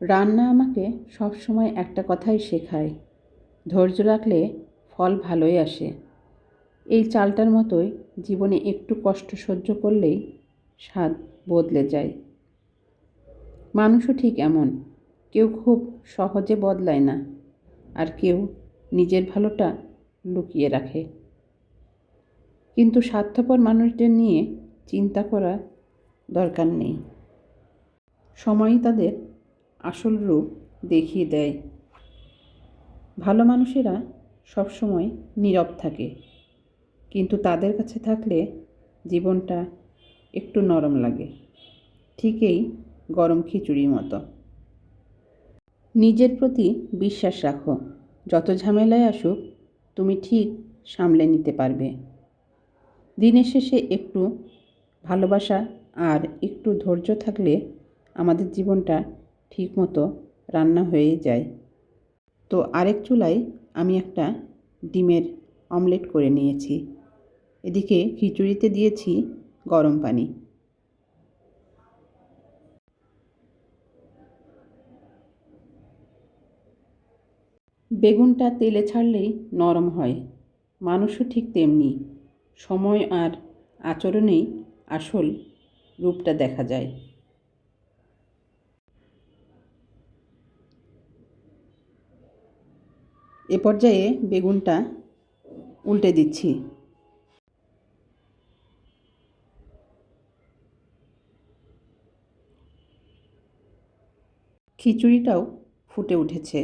রান্না আমাকে সব সময় একটা কথাই শেখায়। ধৈর্য রাখলে ফল ভালোই আসে। এই চালটার মতোই জীবনে একটু কষ্ট সহ্য করলেই স্বাদ বদলে যায়। মানুষও ঠিক এমন। কেউ খুব সহজে বদলায় না, আর কেউ নিজের ভালোটা লুকিয়ে রাখে। কিন্তু স্বার্থপর মানুষদের নিয়ে চিন্তা করা দরকার নেই। সময়ই তাদের আসল রূপ দেখিয়ে দেয়। ভালো মানুষেরা সবসময় নীরব থাকে, কিন্তু তাদের কাছে থাকলে জীবনটা একটু নরম লাগে। ঠিকই গরম খিচুড়ির মতো। নিজের প্রতি বিশ্বাস রাখো, যত ঝামেলায় আসুক তুমি ঠিক সামলে নিতে পারবে। দিনের শেষে একটু ভালোবাসা আর একটু ধৈর্য থাকলে আমাদের জীবনটা ঠিকমতো রান্না হয়ে যায়। তো আরেক চুলায় আমি একটা ডিমের অমলেট করে নিয়েছি। এদিকে খিচুড়িতে দিয়েছি গরম পানি। বেগুনটা তেলে ছাড়লেই নরম হয়, মানুষও ঠিক তেমনি। সময় আর আচরণেই আসল রূপটা দেখা যায়। এ পর্যায়ে বেগুনটা উল্টে দিচ্ছি। খিচুড়িটাও ফুটে উঠেছে।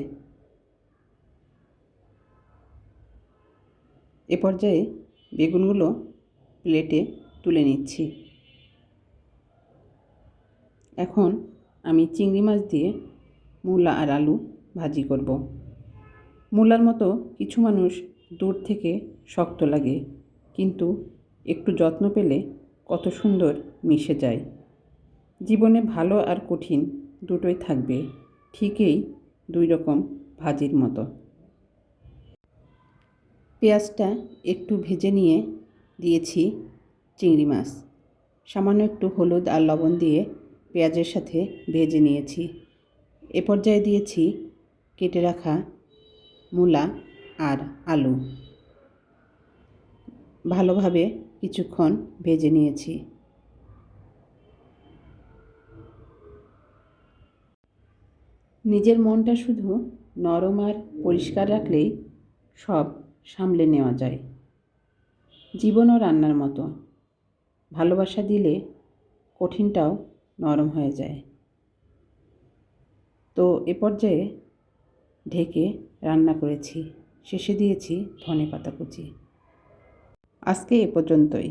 এ পর্যায়ে বেগুনগুলো প্লেটে তুলে নিচ্ছি। এখন আমি চিংড়ি মাছ দিয়ে মূলা আর আলু ভাজি করব। মূলার মতো কিছু মানুষ দূর থেকে শক্ত লাগে, কিন্তু একটু যত্ন পেলে কত সুন্দর মিশে যায়। জীবনে ভালো আর কঠিন দুটোই থাকবে, ঠিকই দুই রকম ভাজির মতো। পেঁয়াজটা একটু ভেজে নিয়ে দিয়েছি চিংড়ি মাছ। সামান্য একটু হলুদ আর লবণ দিয়ে পেঁয়াজের সাথে ভেজে নিয়েছি। এ পর্যায়ে দিয়েছি কেটে রাখা মূলা আর আলু। ভালোভাবে কিছুক্ষণ ভেজে নিয়েছি। নিজের মনটা শুধু নরম আর পরিষ্কার রাখলেই সব সামলে নেওয়া যায়। জীবনও রান্নার মতো। ভালোবাসা দিলে কঠিনটাও নরম হয়ে যায়। তো এ পর্যায়ে ঢেকে রান্না করেছি। শেষে দিয়েছি ধনে পাতা কুচি। আজকে এ পর্যন্তই।